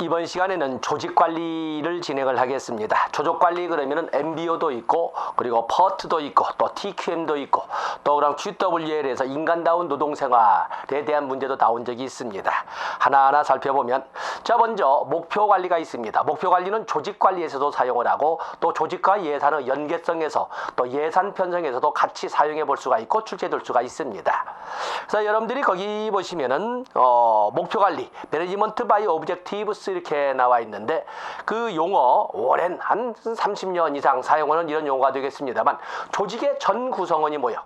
이번 시간에는 조직 관리를 진행을 하겠습니다. 조직 관리 그러면은 MBO도 있고 그리고 퍼트도 있고 또 TQM도 있고 또 그럼 GWL에서 인간다운 노동 생활에 대한 문제도 나온 적이 있습니다. 하나하나 살펴보면 자 먼저 목표 관리가 있습니다. 목표 관리는 조직 관리에서도 사용을 하고 또 조직과 예산의 연계성에서 또 예산 편성에서도 같이 사용해 볼 수가 있고 출제될 수가 있습니다. 그래서 여러분들이 거기 보시면은 어, 목표 관리, 매니지먼트 바이 오브젝티브 스 이렇게 나와 있는데 그 용어 오랜 한 30년 이상 사용하는 이런 용어가 되겠습니다만 조직의 전 구성원이 뭐요?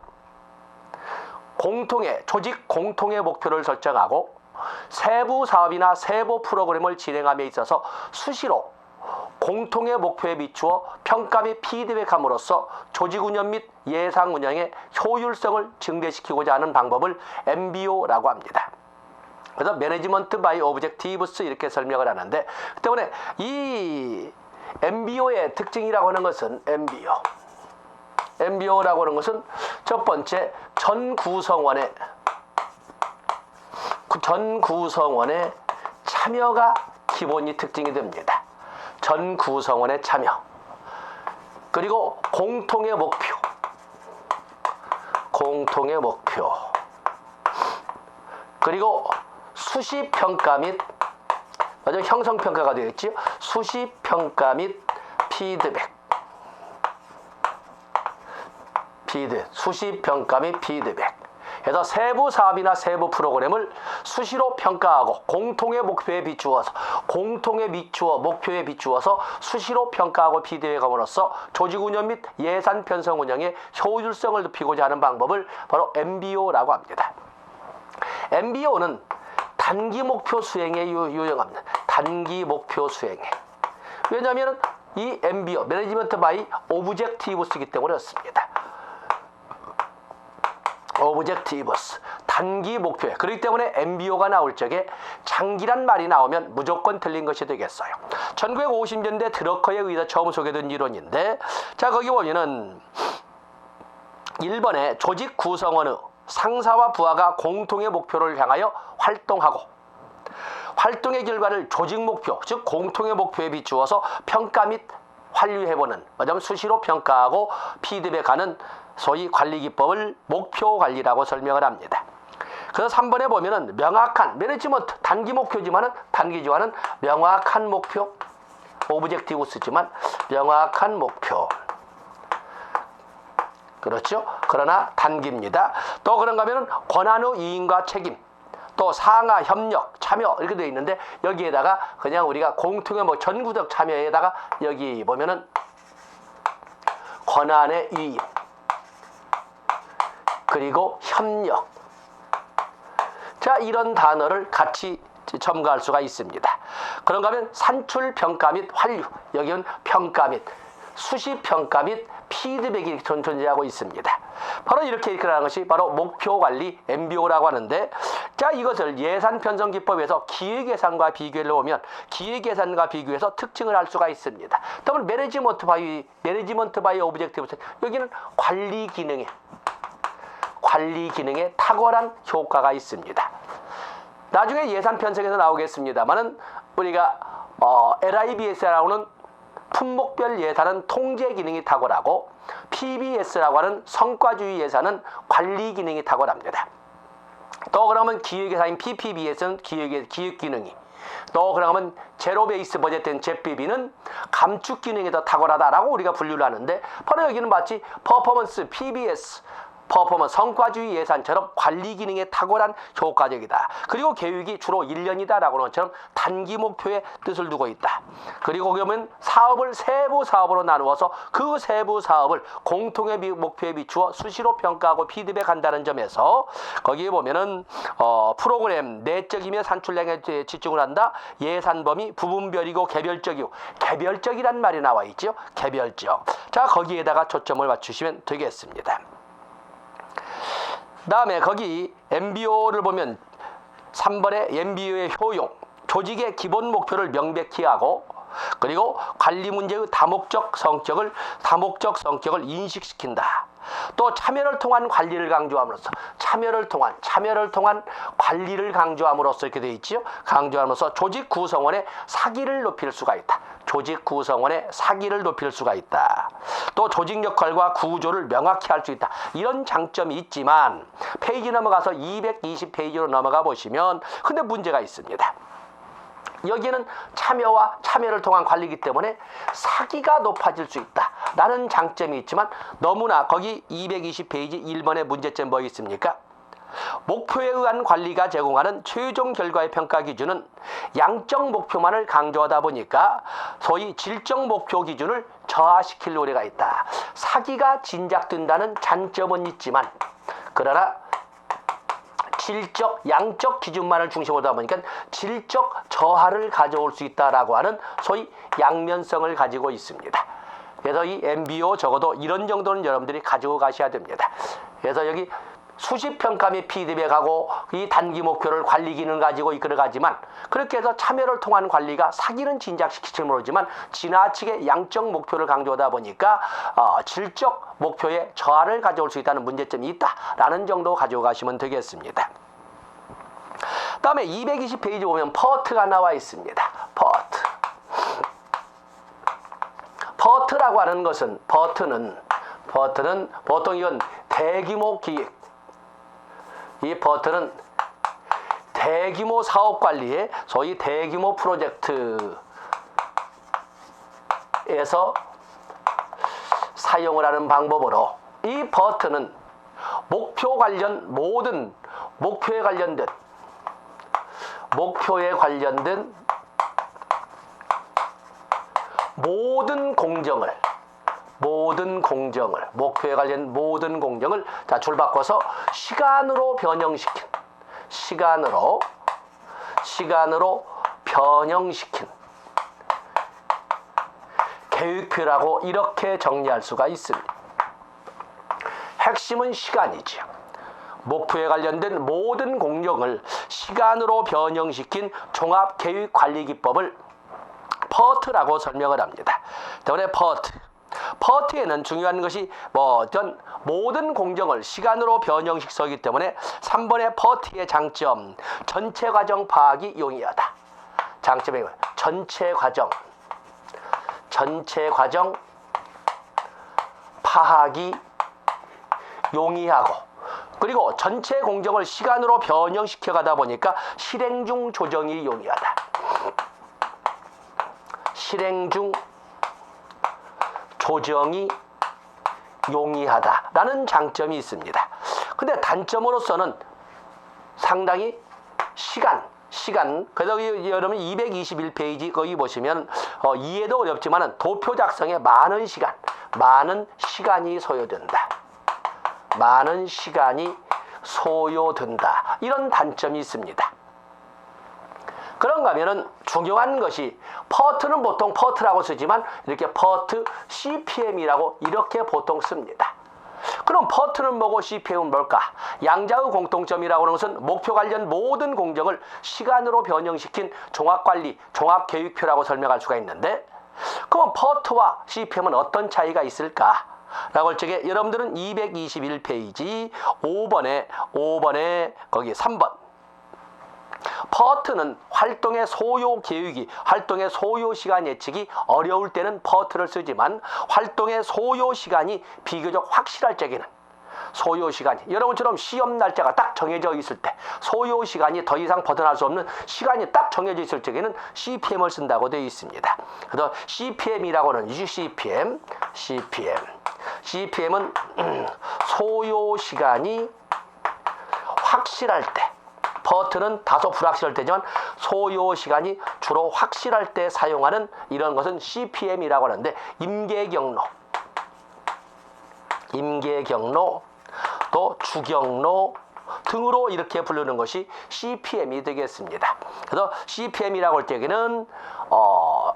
공통의 조직 공통의 목표를 설정하고 세부 사업이나 세부 프로그램을 진행함에 있어서 수시로 공통의 목표에 비추어 평가 및 피드백함으로써 조직 운영 및 예상 운영의 효율성을 증대시키고자 하는 방법을 MBO라고 합니다. 그래서 매니지먼트 바이 오브젝티브스 이렇게 설명을 하는데 그 때문에 이 MBO의 특징이라고 하는 것은 MBO. MBO라고 하는 것은 첫 번째 전 구성원의 그전 구성원의 참여가 기본이 특징이 됩니다. 전 구성원의 참여. 그리고 공통의 목표. 공통의 목표. 그리고 수시 평가 및 맞아 형성 평가가 되겠지요. 수시 평가 및 피드백 피드 수시 평가 및 피드백 그래서 세부 사업이나 세부 프로그램을 수시로 평가하고 공통의 목표에 비추어서 공통에 비추어 목표에 비추어서 수시로 평가하고 피드백함으로써 조직 운영 및 예산 편성 운영의 효율성을 높이고자 하는 방법을 바로 MBO라고 합니다. MBO는 단기 목표 수행에 유, 유용합니다. 단기 목표 수행에. 왜냐하면 이 MBO, 매니지먼트 바이 오브젝티브스이기 때문에 그렇습니다. 오브젝티브스 단기 목표에 그렇기 때문에 MBO가 나올 적에 장기란 말이 나오면 무조건 틀린 것이 되겠어요. 1950년대 드러커에 의해서 처음 소개된 이론인데 자 거기 보면은 1번에 조직 구성원의 상사와 부하가 공통의 목표를 향하여 활동하고 활동의 결과를 조직 목표, 즉 공통의 목표에 비추어서 평가 및 환류해보는, 뭐냐면 수시로 평가하고 피드백하는 소위 관리 기법을 목표 관리라고 설명을 합니다. 그래서 3번에 보면은 명확한 매니지먼트 단기 목표지만은 단기지만은 명확한 목표 오브젝티브 쓰지만 명확한 목표 그렇죠? 그러나 단기입니다. 또 그런가 하면은 권한의 이인과 책임 또 상하 협력 참여 이렇게 되어 있는데 여기에다가 그냥 우리가 공통의 뭐 전구적 참여에다가 여기 보면은 권한의 이임 그리고 협력 자 이런 단어를 같이 첨가할 수가 있습니다. 그런가 하면 산출 평가 및 환류 여기는 평가 및 수시 평가 및 피드백이 존- 존재하고 있습니다. 바로 이렇게 일어나는 것이 바로 목표 관리 MBO라고 하는데 자 이것을 예산 편성 기법에서 기획 예산과 비교를 보면 기획 예산과 비교해서 특징을 알 수가 있습니다. 다음은 매니지먼트 바이 매니지먼트 바이 오브젝티브 여기는 관리 기능에 관리 기능에 탁월한 효과가 있습니다. 나중에 예산 편성에서 나오겠습니다만은 우리가 어, LIBS라고는 품목별 예산은 통제 기능이 탁월하고 PBS라고 하는 성과주의 예산은 관리 기능이 탁월합니다. 또 그러면 기획 예산인 PPBS는 기획 기획 기능이 또 그러면 제로 베이스 버젯된 ZBB는 감축 기능이 더 탁월하다라고 우리가 분류를 하는데 바로 여기는 마치 퍼포먼스 PBS 퍼포먼스 성과주의 예산처럼 관리 기능에 탁월한 효과적이다. 그리고 계획이 주로 1년이다 라고 하는 것처럼 단기 목표에 뜻을 두고 있다. 그리고 그러면 사업을 세부 사업으로 나누어서 그 세부 사업을 공통의 비- 목표에 비추어 수시로 평가하고 피드백한다는 점에서 거기에 보면은 어, 프로그램 내적이며 산출량에 지- 집중을 한다. 예산 범위 부분별이고 개별적이고 개별적이란 말이 나와 있죠. 개별적. 자 거기에다가 초점을 맞추시면 되겠습니다. 다음에 거기 MBO를 보면 3번의 MBO의 효용, 조직의 기본 목표를 명백히 하고 그리고 관리 문제의 다목적 성격을 다목적 성격을 인식시킨다. 또 참여를 통한 관리를 강조함으로써 참여를 통한 참여를 통한 관리를 강조함으로써 이렇게 되어 있지요. 강조함으로써 조직 구성원의 사기를 높일 수가 있다. 조직 구성원의 사기를 높일 수가 있다. 또 조직 역할과 구조를 명확히 할 수 있다. 이런 장점이 있지만 페이지 넘어가서 220페이지로 넘어가 보시면 근데 문제가 있습니다. 여기는 참여와 참여를 통한 관리이기 때문에 사기가 높아질 수 있다. 라는 장점이 있지만 너무나 거기 220페이지 1번의 문제점 뭐 있습니까? 목표에 의한 관리가 제공하는 최종 결과의 평가 기준은 양적 목표만을 강조하다 보니까 소위 질적 목표 기준을 저하시킬 우려가 있다. 사기가 진작된다는 장점은 있지만 그러나 질적, 양적 기준만을 중심으로 하다 보니까 질적 저하를 가져올 수 있다라고 하는 소위 양면성을 가지고 있습니다. 그래서 이 MBO 적어도 이런 정도는 여러분들이 가지고 가셔야 됩니다. 그래서 여기 수십 평가 및 피드백하고 이 단기 목표를 관리 기능 가지고 이끌어가지만 그렇게 해서 참여를 통한 관리가 사기는 진작시킬지 모르지만 지나치게 양적 목표를 강조하다 보니까 어, 질적 목표에 저하를 가져올 수 있다는 문제점이 있다라는 정도 가지고 가시면 되겠습니다. 다음에 220페이지 보면 퍼트가 나와 있습니다. 퍼트. 퍼트라고 하는 것은 퍼트는 퍼트는 보통 이건 대규모 기획 이 버튼은 대규모 사업 관리에 소위 대규모 프로젝트에서 사용을 하는 방법으로 이 버튼은 목표 관련 모든 목표에 관련된 목표에 관련된 모든 공정을 모든 공정을 목표에 관련 모든 공정을 자 줄 바꿔서 시간으로 변형시킨 시간으로 시간으로 변형시킨 계획표라고 이렇게 정리할 수가 있습니다. 핵심은 시간이지요. 목표에 관련된 모든 공정을 시간으로 변형시킨 종합 계획 관리 기법을 퍼트라고 설명을 합니다. 때문에 퍼트 퍼트에는 중요한 것이 뭐 어떤 모든 공정을 시간으로 변형식서기 때문에 3번의 퍼트의 장점 전체 과정 파악이 용이하다. 장점이 전체 과정 전체 과정 파악이 용이하고 그리고 전체 공정을 시간으로 변형시켜 가다 보니까 실행 중 조정이 용이하다. 실행 중 조정이 용이하다라는 장점이 있습니다. 근데 단점으로서는 상당히 시간, 시간. 그래서 여러분 221페이지 거기 보시면 어, 이해도 어렵지만 도표 작성에 많은 시간, 많은 시간이 소요된다. 많은 시간이 소요된다. 이런 단점이 있습니다. 그런가 하면은 중요한 것이 퍼트는 보통 퍼트라고 쓰지만 이렇게 퍼트 CPM이라고 이렇게 보통 씁니다. 그럼 퍼트는 뭐고 CPM은 뭘까? 양자의 공통점이라고 하는 것은 목표 관련 모든 공정을 시간으로 변형시킨 종합관리, 종합계획표라고 설명할 수가 있는데 그럼 퍼트와 CPM은 어떤 차이가 있을까? 라고 할 적에 여러분들은 221페이지 5번에 5번에 거기 3번 퍼트는 활동의 소요 계획이 활동의 소요 시간 예측이 어려울 때는 퍼트를 쓰지만 활동의 소요 시간이 비교적 확실할 적에는 소요 시간이 여러분처럼 시험 날짜가 딱 정해져 있을 때 소요 시간이 더 이상 벗어날 수 없는 시간이 딱 정해져 있을 적에는 CPM을 쓴다고 되어 있습니다. 그래서 CPM이라고는 UCPM, CPM, CPM은 소요 시간이 확실할 때 버튼은 다소 불확실할 때지만 소요 시간이 주로 확실할 때 사용하는 이런 것은 CPM이라고 하는데 임계 경로, 임계 경로, 또 주경로 등으로 이렇게 부르는 것이 CPM이 되겠습니다. 그래서 CPM이라고 할 때에는 어,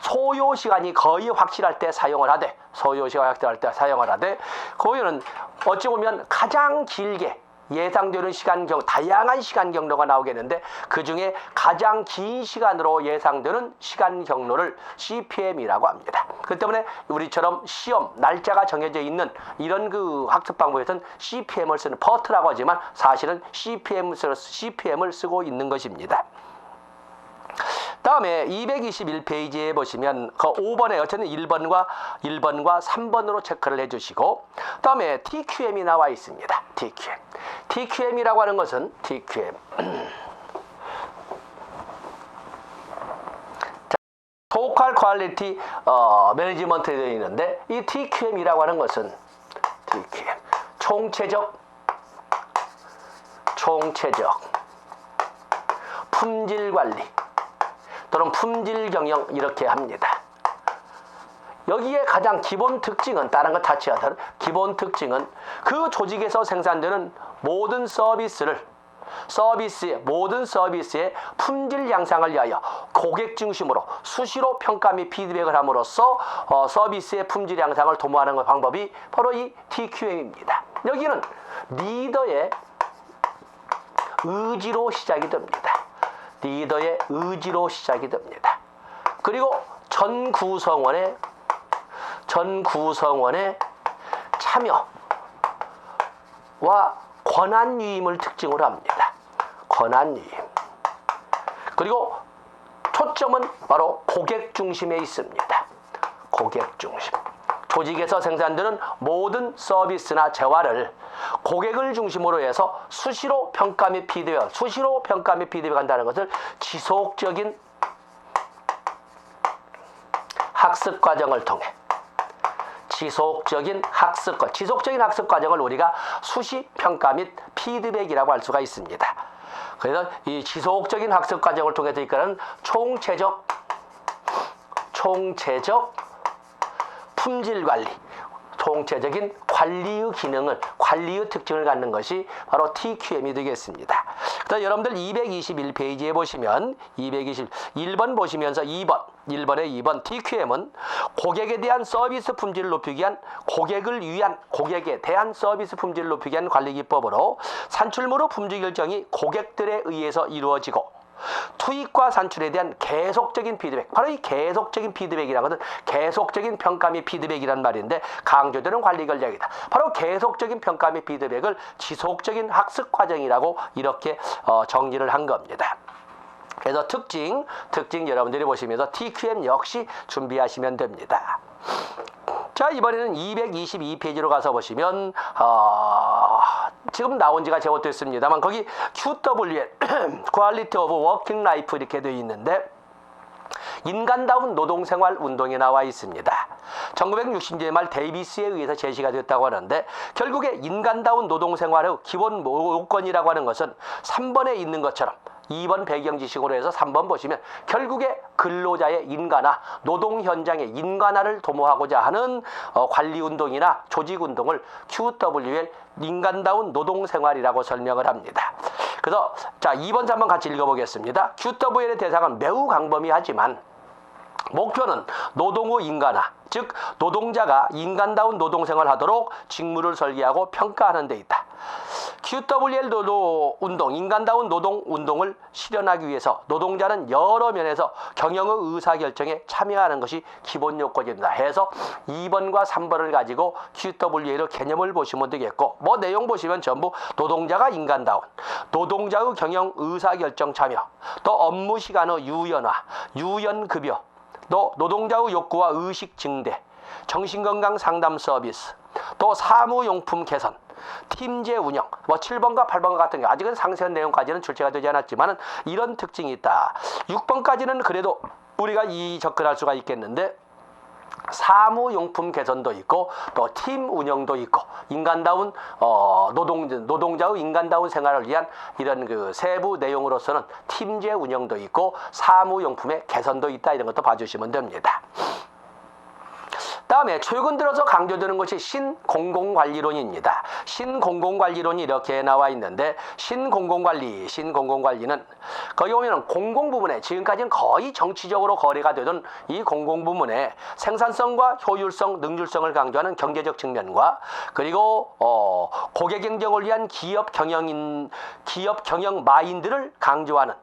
소요 시간이 거의 확실할 때 사용을 하되 소요 시간이 확실할 때 사용을 하되 거기는 어찌 보면 가장 길게 예상되는 시간 경 다양한 시간 경로가 나오겠는데 그 중에 가장 긴 시간으로 예상되는 시간 경로를 CPM이라고 합니다. 그 때문에 우리처럼 시험 날짜가 정해져 있는 이런 그 학습 방법에서는 CPM을 쓰는 퍼트라고 하지만 사실은 CPM CPM을 쓰고 있는 것입니다. 다음에 221페이지에 보시면 그 5번에 어쨌든 1번과 1번과 3번으로 체크를 해주시고 다음에 TQM이 나와 있습니다. TQM. TQM이라고 하는 것은 TQM. 토컬 퀄리티 어, 매니지먼트에 되어 있는데 이 TQM이라고 하는 것은 TQM 총체적 총체적 품질 관리 또는 품질 경영 이렇게 합니다. 여기에 가장 기본 특징은 다른 것 타치하던 기본 특징은 그 조직에서 생산되는 모든 서비스를 서비스의 모든 서비스의 품질 향상을 위하여 고객 중심으로 수시로 평가 및 피드백을 함으로써 어, 서비스의 품질 향상을 도모하는 방법이 바로 이 TQM입니다. 여기는 리더의 의지로 시작이 됩니다. 리더의 의지로 시작이 됩니다. 그리고 전 구성원의 전 구성원의 참여와 권한 유임을 특징으로 합니다. 권한 유임. 그리고 초점은 바로 고객 중심에 있습니다. 고객 중심. 조직에서 생산되는 모든 서비스나 재화를 고객을 중심으로 해서 수시로 평가 및 피드백, 수시로 평가 및 피드백한다는 것을 지속적인 학습 과정을 통해 지속적인 학습 과 지속적인 학습 과정을 우리가 수시 평가 및 피드백이라고 할 수가 있습니다. 그래서 이 지속적인 학습 과정을 통해서 이끄는 총체적 총체적 품질 관리, 총체적인 관리의 기능을 관리의 특징을 갖는 것이 바로 TQM이 되겠습니다. 그래서 여러분들 221페이지에 보시면 221번 보시면서 2번 1번에 2번 TQM은 고객에 대한 서비스 품질을 높이기 위한 고객을 위한 고객에 대한 서비스 품질을 높이기 위한 관리 기법으로 산출물의 품질 결정이 고객들에 의해서 이루어지고 투입과 산출에 대한 계속적인 피드백. 바로 이 계속적인 피드백이라는 것은 계속적인 평가 및 피드백이란 말인데 강조되는 관리 전략이다. 바로 계속적인 평가 및 피드백을 지속적인 학습 과정이라고 이렇게 어, 정리를 한 겁니다. 그래서 특징, 특징 여러분들이 보시면서 TQM 역시 준비하시면 됩니다. 자 이번에는 222페이지로 가서 보시면 어, 지금 나온 지가 제법 됐습니다만 거기 QWL Quality of Working Life 이렇게 되어 있는데 인간다운 노동생활 운동에 나와 있습니다. 1960년대 말 데이비스에 의해서 제시가 됐다고 하는데 결국에 인간다운 노동생활의 기본 요건이라고 하는 것은 3번에 있는 것처럼 2번 배경 지식으로 해서 3번 보시면 결국에 근로자의 인간화, 노동 현장의 인간화를 도모하고자 하는 어, 관리 운동이나 조직 운동을 QWL 인간다운 노동 생활이라고 설명을 합니다. 그래서 자 2번 3번 같이 읽어보겠습니다. QWL의 대상은 매우 광범위하지만 목표는 노동의 인간화, 즉 노동자가 인간다운 노동생활을 하도록 직무를 설계하고 평가하는 데 있다. QWL 노동 운동, 인간다운 노동 운동을 실현하기 위해서 노동자는 여러 면에서 경영의 의사 결정에 참여하는 것이 기본 요건입니다. 해서 2번과 3번을 가지고 QWL의 개념을 보시면 되겠고 뭐 내용 보시면 전부 노동자가 인간다운, 노동자의 경영 의사 결정 참여, 또 업무 시간의 유연화, 유연 급여, 또 노동자의 욕구와 의식 증대, 정신건강 상담 서비스, 또 사무용품 개선, 팀제 운영, 뭐 7번과 8번 같은 게 아직은 상세한 내용까지는 출제가 되지 않았지만 이런 특징이 있다. 6번까지는 그래도 우리가 이 접근할 수가 있겠는데 사무용품 개선도 있고 또 팀 운영도 있고 인간다운 어, 노동 노동자의 인간다운 생활을 위한 이런 그 세부 내용으로서는 팀제 운영도 있고 사무용품의 개선도 있다 이런 것도 봐주시면 됩니다. 다음에 최근 들어서 강조되는 것이 신공공관리론입니다. 신공공관리론이 이렇게 나와 있는데 신공공관리, 신공공관리는 거기 보면 공공 부분에 지금까지는 거의 정치적으로 거래가 되던 이 공공 부문에 생산성과 효율성, 능률성을 강조하는 경제적 측면과 그리고 어, 고객 경쟁을 위한 기업 경영인 기업 경영 마인드를 강조하는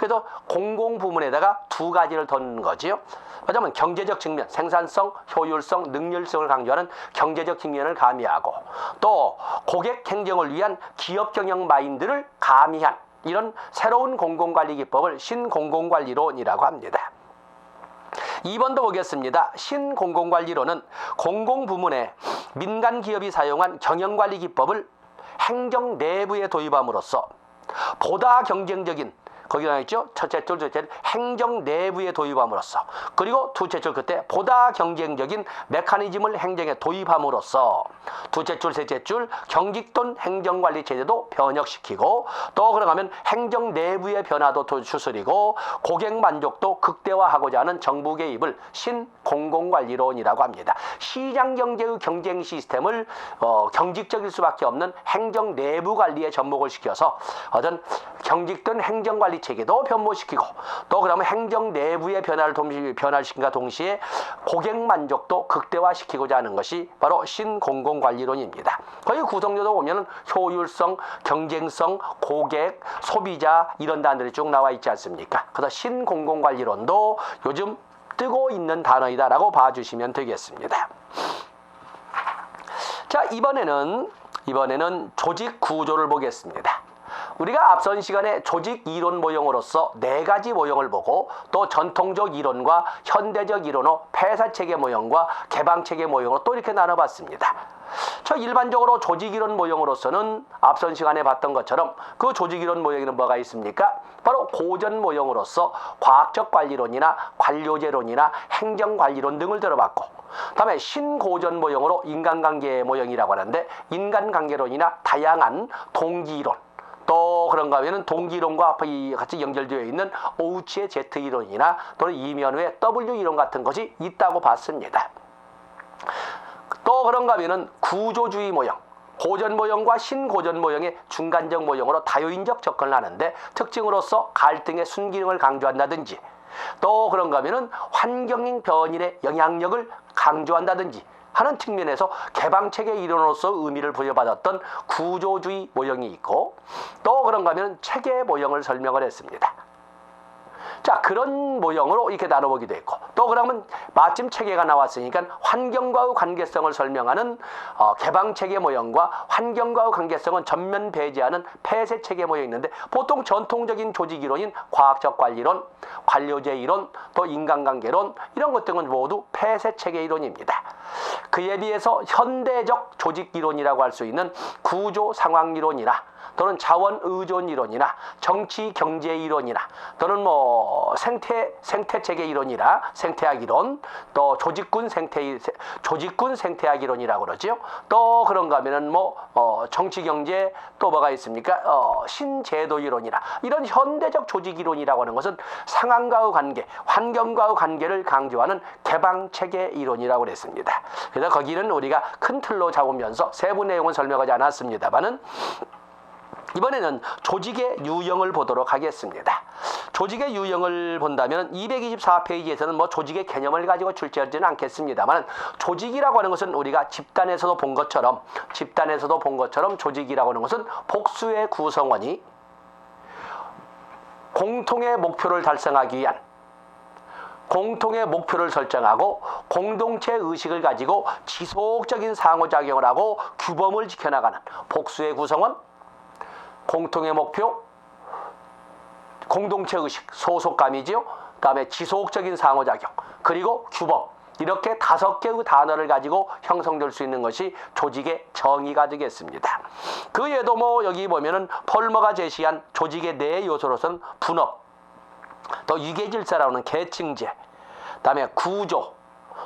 그래서 공공 부문에다가 두 가지를 던는 거지요. 왜냐하면 경제적 측면, 생산성, 효율성, 능률성을 강조하는 경제적 측면을 가미하고 또 고객 행정을 위한 기업 경영 마인드를 가미한 이런 새로운 공공관리 기법을 신공공관리론이라고 합니다. 2번도 보겠습니다. 신공공관리론은 공공부문에 민간 기업이 사용한 경영관리 기법을 행정 내부에 도입함으로써 보다 경쟁적인 거기 나와 있죠. 첫째 줄, 둘째 줄 행정 내부에 도입함으로써 그리고 둘째 줄 그때 보다 경쟁적인 메커니즘을 행정에 도입함으로써 둘째 줄, 셋째 줄 경직돈 행정관리 체제도 변혁시키고 또 그러가면 행정 내부의 변화도 도- 추스리고 고객 만족도 극대화하고자 하는 정부 개입을 신공공관리론이라고 합니다. 시장 경제의 경쟁 시스템을 어, 경직적일 수밖에 없는 행정 내부 관리에 접목을 시켜서 어떤 경직된 행정관리 체계도 변모시키고 또 그러면 행정 내부의 변화를 동시, 변화시킨과 동시에 고객 만족도 극대화시키고자 하는 것이 바로 신공공관리론입니다. 거의 구성조도 보면은 효율성, 경쟁성, 고객, 소비자 이런 단어들이 쭉 나와 있지 않습니까? 그래서 신공공관리론도 요즘 뜨고 있는 단어이다라고 봐주시면 되겠습니다. 자 이번에는 이번에는 조직 구조를 보겠습니다. 우리가 앞선 시간에 조직 이론 모형으로서 네 가지 모형을 보고 또 전통적 이론과 현대적 이론의 폐사 체계 모형과 개방 체계 모형으로 또 이렇게 나눠봤습니다. 저 일반적으로 조직 이론 모형으로서는 앞선 시간에 봤던 것처럼 그 조직 이론 모형에는 뭐가 있습니까? 바로 고전 모형으로서 과학적 관리론이나 관료제론이나 행정관리론 등을 들어봤고 다음에 신고전 모형으로 인간관계 모형이라고 하는데 인간관계론이나 다양한 동기이론 또 그런가 하면은 동기이론과 이 같이 연결되어 있는 오우치의 Z 이론이나 또는 이면후의 W 이론 같은 것이 있다고 봤습니다. 또 그런가 하면은 구조주의 모형 고전 모형과 신고전 모형의 중간적 모형으로 다요인적 접근을 하는데 특징으로서 갈등의 순기능을 강조한다든지 또 그런가 하면은 환경인 변인의 영향력을 강조한다든지 하는 측면에서 개방체계 이론으로서 의미를 부여받았던 구조주의 모형이 있고 또 그런가 하면 체계 모형을 설명을 했습니다. 자 그런 모형으로 이렇게 나눠보기도 했고 또 그러면 마침 체계가 나왔으니까 환경과의 관계성을 설명하는 어, 개방체계 모형과 환경과의 관계성은 전면 배제하는 폐쇄체계 모형이 있는데 보통 전통적인 조직이론인 과학적 관리론, 관료제 이론, 또 인간관계론 이런 것들은 모두 폐쇄체계 이론입니다. 그에 비해서 현대적 조직 이론이라고 할 수 있는 구조 상황 이론이나 또는 자원 의존 이론이나 정치 경제 이론이나 또는 뭐 생태 생태 체계 이론이나 생태학 이론 또 조직군 생태 조직군 생태학 이론이라고 그러죠. 또 그런가 하면은 뭐 어, 정치 경제 또 뭐가 있습니까? 어, 신제도 이론이나 이런 현대적 조직 이론이라고 하는 것은 상황과의 관계, 환경과의 관계를 강조하는 개방 체계 이론이라고 그랬습니다. 그래서 거기는 우리가 큰 틀로 잡으면서 세부 내용은 설명하지 않았습니다만은 이번에는 조직의 유형을 보도록 하겠습니다. 조직의 유형을 본다면 224페이지에서는 뭐 조직의 개념을 가지고 출제하지는 않겠습니다만 조직이라고 하는 것은 우리가 집단에서도 본 것처럼 집단에서도 본 것처럼 조직이라고 하는 것은 복수의 구성원이 공통의 목표를 달성하기 위한 공통의 목표를 설정하고 공동체 의식을 가지고 지속적인 상호작용을 하고 규범을 지켜나가는 복수의 구성원 공통의 목표, 공동체 의식, 소속감이지요. 그다음에 지속적인 상호작용, 그리고 규범. 이렇게 다섯 개의 단어를 가지고 형성될 수 있는 것이 조직의 정의가 되겠습니다. 그 외에도 뭐 여기 보면은 펄머가 제시한 조직의 네 요소로서는 분업, 또 유계질서라는 계층제, 그다음에 구조,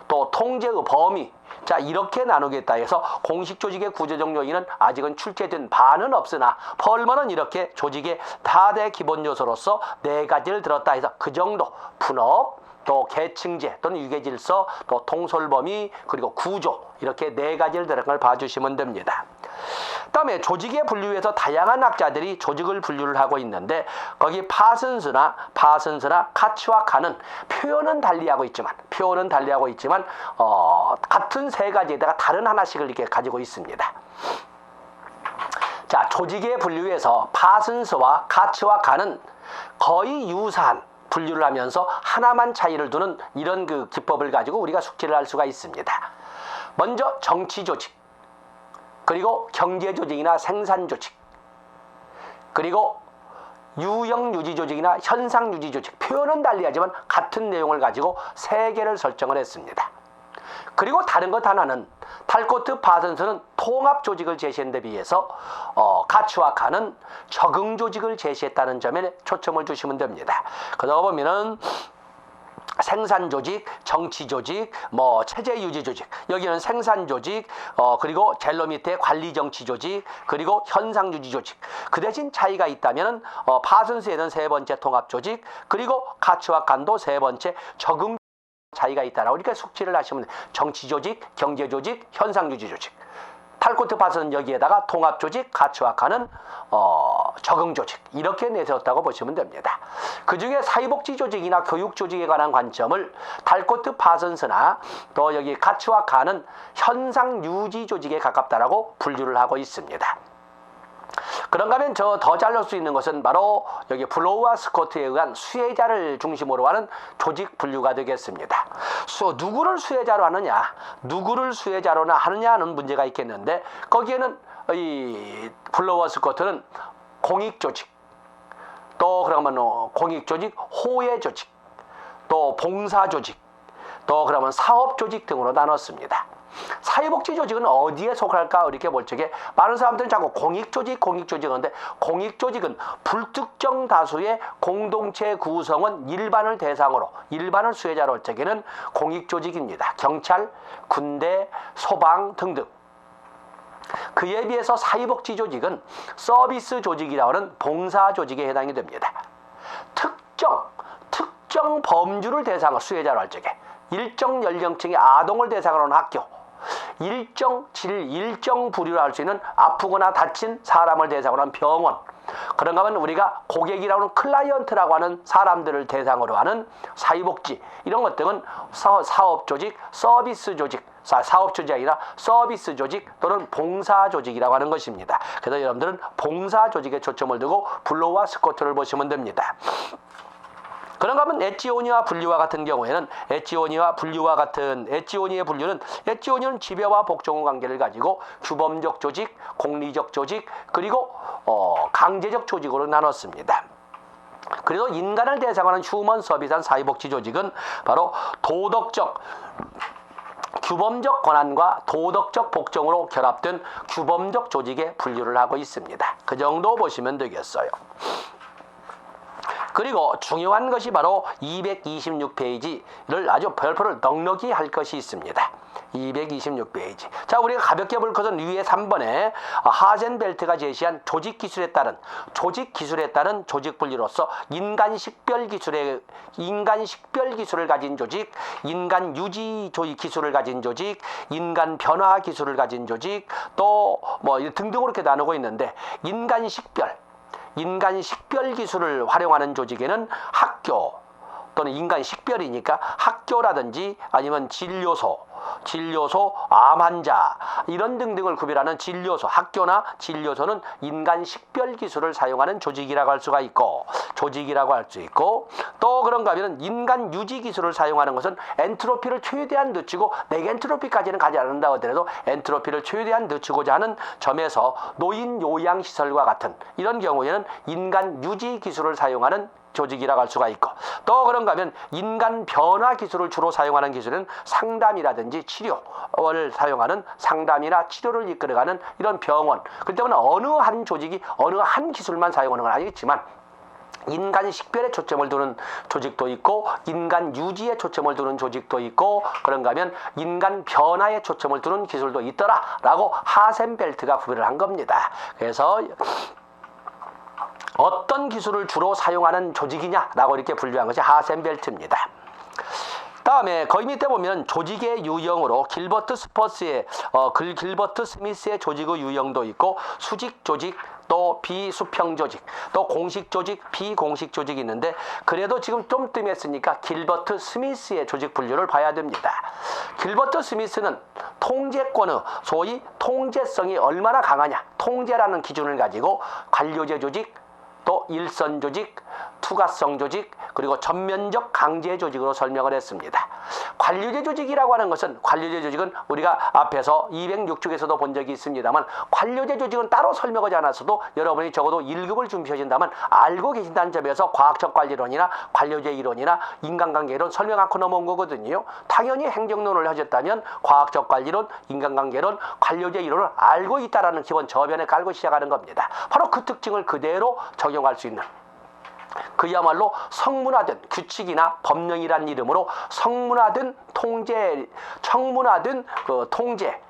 또 통제의 범위. 자 이렇게 나누겠다 해서 공식 조직의 구조적 요인은 아직은 출제된 바는 없으나 펄머는 이렇게 조직의 다대 기본 요소로서 네 가지를 들었다 해서 그 정도. 분업, 또 계층제 또는 유계질서, 또 통솔범위, 그리고 구조 이렇게 네 가지를 들은 걸 봐주시면 됩니다. 그다음에 조직의 분류에서 다양한 학자들이 조직을 분류를 하고 있는데 거기 파슨스나 파슨스나 카츠와 카는 표현은 달리하고 있지만 표현은 달리하고 있지만 어, 같은 세 가지에다가 다른 하나씩을 이렇게 가지고 있습니다. 자, 조직의 분류에서 파슨스와 카츠와 카는 거의 유사한 분류를 하면서 하나만 차이를 두는 이런 그 기법을 가지고 우리가 숙지를 할 수가 있습니다. 먼저 정치 조직, 그리고 경제 조직이나 생산 조직, 그리고 유형 유지 조직이나 현상 유지 조직 표현은 달리하지만 같은 내용을 가지고 세 개를 설정을 했습니다. 그리고 다른 것 하나는 탈코트 파슨스는 통합 조직을 제시한 데 비해서 어, 가츠와 카는 적응 조직을 제시했다는 점에 초점을 주시면 됩니다. 그러다 보면은 생산 조직, 정치 조직, 뭐 체제 유지 조직. 여기는 생산 조직, 어 그리고 젤로 밑에 관리 정치 조직, 그리고 현상 유지 조직. 그 대신 차이가 있다면은 어 파슨스에는 세 번째 통합 조직, 그리고 카츠와 칸도 세 번째 적응 차이가 있다라고 이렇게 숙지를 하시면 돼요. 정치 조직, 경제 조직, 현상 유지 조직. 탈코트 파스는 여기에다가 통합 조직, 가츠와카는 어, 적응 조직 이렇게 내세웠다고 보시면 됩니다. 그 중에 사회복지 조직이나 교육 조직에 관한 관점을 탈코트 파슨스나 또 여기 가츠와카는 현상 유지 조직에 가깝다라고 분류를 하고 있습니다. 그런가 하면 저 더 잘릴 수 있는 것은 바로 여기 블로우와 스코트에 의한 수혜자를 중심으로 하는 조직 분류가 되겠습니다. 수, 누구를 수혜자로 하느냐, 누구를 수혜자로 하느냐는 문제가 있겠는데 거기에는 이 블로우와 스코트는 공익 조직, 또 그러면 어, 공익 조직, 호혜 조직, 또 봉사 조직, 또 그러면 사업 조직 등으로 나눴습니다. 사회복지 조직은 어디에 속할까 이렇게 볼 적에 많은 사람들은 자꾸 공익조직 공익조직 하는데 공익조직은 불특정 다수의 공동체 구성원 일반을 대상으로 일반을 수혜자로 할 적에는 공익조직입니다. 경찰, 군대, 소방 등등. 그에 비해서 사회복지 조직은 서비스 조직이라고 하는 봉사 조직에 해당이 됩니다. 특정, 특정 범주를 대상으로 수혜자로 할 적에 일정 연령층의 아동을 대상으로 하는 학교, 일정 질, 일정 부류를 할수 있는 아프거나 다친 사람을 대상으로 한 병원. 그런가 하면 우리가 고객이라고 하는 클라이언트라고 하는 사람들을 대상으로 하는 사회복지 이런 것들은 사, 사업 조직, 서비스 조직, 사, 사업 조직이 아니라 서비스 조직 또는 봉사 조직이라고 하는 것입니다. 그래서 여러분들은 봉사 조직에 초점을 두고 블로와 스코트를 보시면 됩니다. 그런가 하면 엣지오니와 분류와 같은 경우에는 엣지오니와 분류와 같은 엣지오니의 분류는 엣지오니는 지배와 복종의 관계를 가지고 규범적 조직, 공리적 조직, 그리고 어, 강제적 조직으로 나눴습니다. 그래서 인간을 대상으로 하는 휴먼 서비스한 사회복지 조직은 바로 도덕적 규범적 권한과 도덕적 복종으로 결합된 규범적 조직에 분류를 하고 있습니다. 그 정도 보시면 되겠어요. 그리고 중요한 것이 바로 226페이지를 아주 별표를 넉넉히 할 것이 있습니다. 226페이지. 자, 우리가 가볍게 볼 것은 위에 3번에 하젠벨트가 제시한 조직 기술에 따른 조직 기술에 따른 조직 분리로서 인간 식별 기술의 인간 식별 기술을 가진 조직, 인간 유지 조직 기술을 가진 조직, 인간 변화 기술을 가진 조직, 또 뭐 등등 으로 이렇게 나누고 있는데 인간 식별 인간 식별 기술을 활용하는 조직에는 학교 또는 인간 식별이니까 학교라든지 아니면 진료소, 진료소, 암 환자. 이런 등등을 구별하는 진료소, 학교나 진료소는 인간 식별 기술을 사용하는 조직이라고 할 수가 있고 조직이라고 할 수 있고 또 그런가 하면 인간 유지 기술을 사용하는 것은 엔트로피를 최대한 늦추고 네겐트로피까지는 가지 않는다 하더라도 엔트로피를 최대한 늦추고자 하는 점에서 노인 요양 시설과 같은 이런 경우에는 인간 유지 기술을 사용하는 조직이라고 할 수가 있고 또 그런가 하면 인간 변화 기술을 주로 사용하는 기술은 상담이라든지 치료를 사용하는 상담이나 치료를 이끌어가는 이런 병원 그렇기 때문에 어느 한 조직이 어느 한 기술만 사용하는 건 아니겠지만 인간 식별에 초점을 두는 조직도 있고 인간 유지에 초점을 두는 조직도 있고 그런가 하면 인간 변화에 초점을 두는 기술도 있더라라고 하센벨트가 구별을 한 겁니다. 그래서 어떤 기술을 주로 사용하는 조직이냐라고 이렇게 분류한 것이 하센벨트입니다. 다음에 거기 밑에 보면 조직의 유형으로 길버트 스퍼스의 어, 글 길버트 스미스의 조직의 유형도 있고 수직 조직 또 비수평 조직 또 공식 조직 비공식 조직이 있는데 그래도 지금 좀 뜸했으니까 길버트 스미스의 조직 분류를 봐야 됩니다. 길버트 스미스는 통제권의 소위 통제성이 얼마나 강하냐 통제라는 기준을 가지고 관료제 조직 또 일선 조직, 투가성 조직, 그리고 전면적 강제 조직으로 설명을 했습니다. 관료제 조직이라고 하는 것은 관료제 조직은 우리가 앞에서 206쪽에서도 본 적이 있습니다만 관료제 조직은 따로 설명하지 않았어도 여러분이 적어도 1급을 준비하신다면 알고 계신다는 점에서 과학적 관리론이나 관료제 이론이나 인간관계 이론 설명 않고 넘어온 거거든요. 당연히 행정론을 하셨다면 과학적 관리론, 인간관계론, 관료제 이론을 알고 있다라는 기본 저변에 깔고 시작하는 겁니다. 바로 그 특징을 그대로 적용 할 수 있는 그야말로 성문화된 규칙이나 법령이란 이름으로 성문화된 통제, 청문화된 그 통제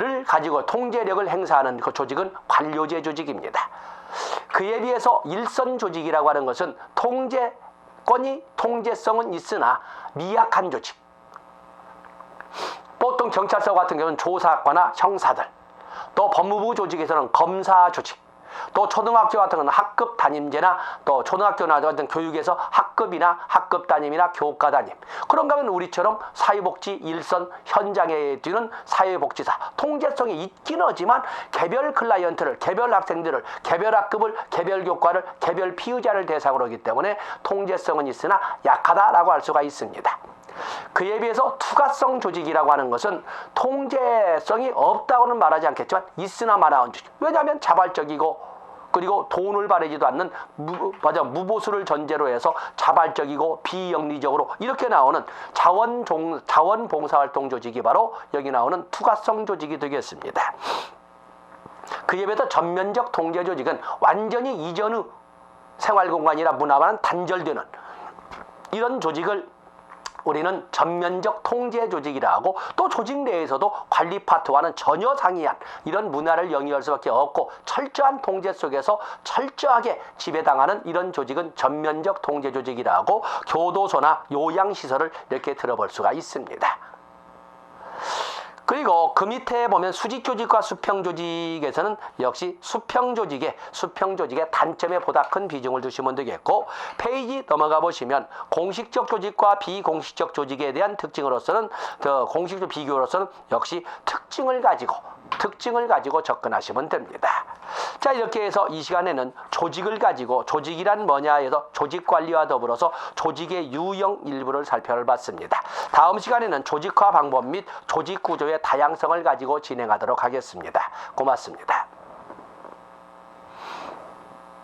를 가지고 통제력을 행사하는 그 조직은 관료제 조직입니다. 그에 비해서 일선 조직이라고 하는 것은 통제권이 통제성은 있으나 미약한 조직. 보통 경찰서 같은 경우는 조사과나 형사들, 또 법무부 조직에서는 검사 조직, 또 초등학교 같은 경우는 학급 담임제나 또 초등학교나 같은 교육에서 학급이나 학급 담임이나 교과 담임. 그런가 하면 우리처럼 사회복지 일선 현장에 뛰는 사회복지사 통제성이 있긴 하지만 개별 클라이언트를 개별 학생들을 개별 학급을 개별 교과를 개별 피의자를 대상으로 하기 때문에 통제성은 있으나 약하다라고 할 수가 있습니다. 그에 비해서 투가성 조직이라고 하는 것은 통제성이 없다고는 말하지 않겠지만 있으나 마나한 조직. 왜냐하면 자발적이고 그리고 돈을 바라지도 않는 무, 맞아 무보수를 전제로 해서 자발적이고 비영리적으로 이렇게 나오는 자원 종 자원 봉사활동 조직이 바로 여기 나오는 투가성 조직이 되겠습니다. 그에 비해서 전면적 통제 조직은 완전히 이전의 생활 공간이나 문화와는 단절되는 이런 조직을 우리는 전면적 통제 조직이라 하고 또 조직 내에서도 관리 파트와는 전혀 상이한 이런 문화를 영위할 수밖에 없고 철저한 통제 속에서 철저하게 지배당하는 이런 조직은 전면적 통제 조직이라 하고 교도소나 요양시설을 이렇게 들어볼 수가 있습니다. 그리고 그 밑에 보면 수직 조직과 수평 조직에서는 역시 수평 조직의 수평 조직의 단점에 보다 큰 비중을 두시면 되겠고 페이지 넘어가 보시면 공식적 조직과 비공식적 조직에 대한 특징으로서는 더 공식적 비교로서는 역시 특징을 가지고 특징을 가지고 접근하시면 됩니다. 자 이렇게 해서 이 시간에는 조직을 가지고 조직이란 뭐냐 해서 조직 관리와 더불어서 조직의 유형 일부를 살펴봤습니다. 다음 시간에는 조직화 방법 및 조직 구조의 다양성을 가지고 진행하도록 하겠습니다. 고맙습니다.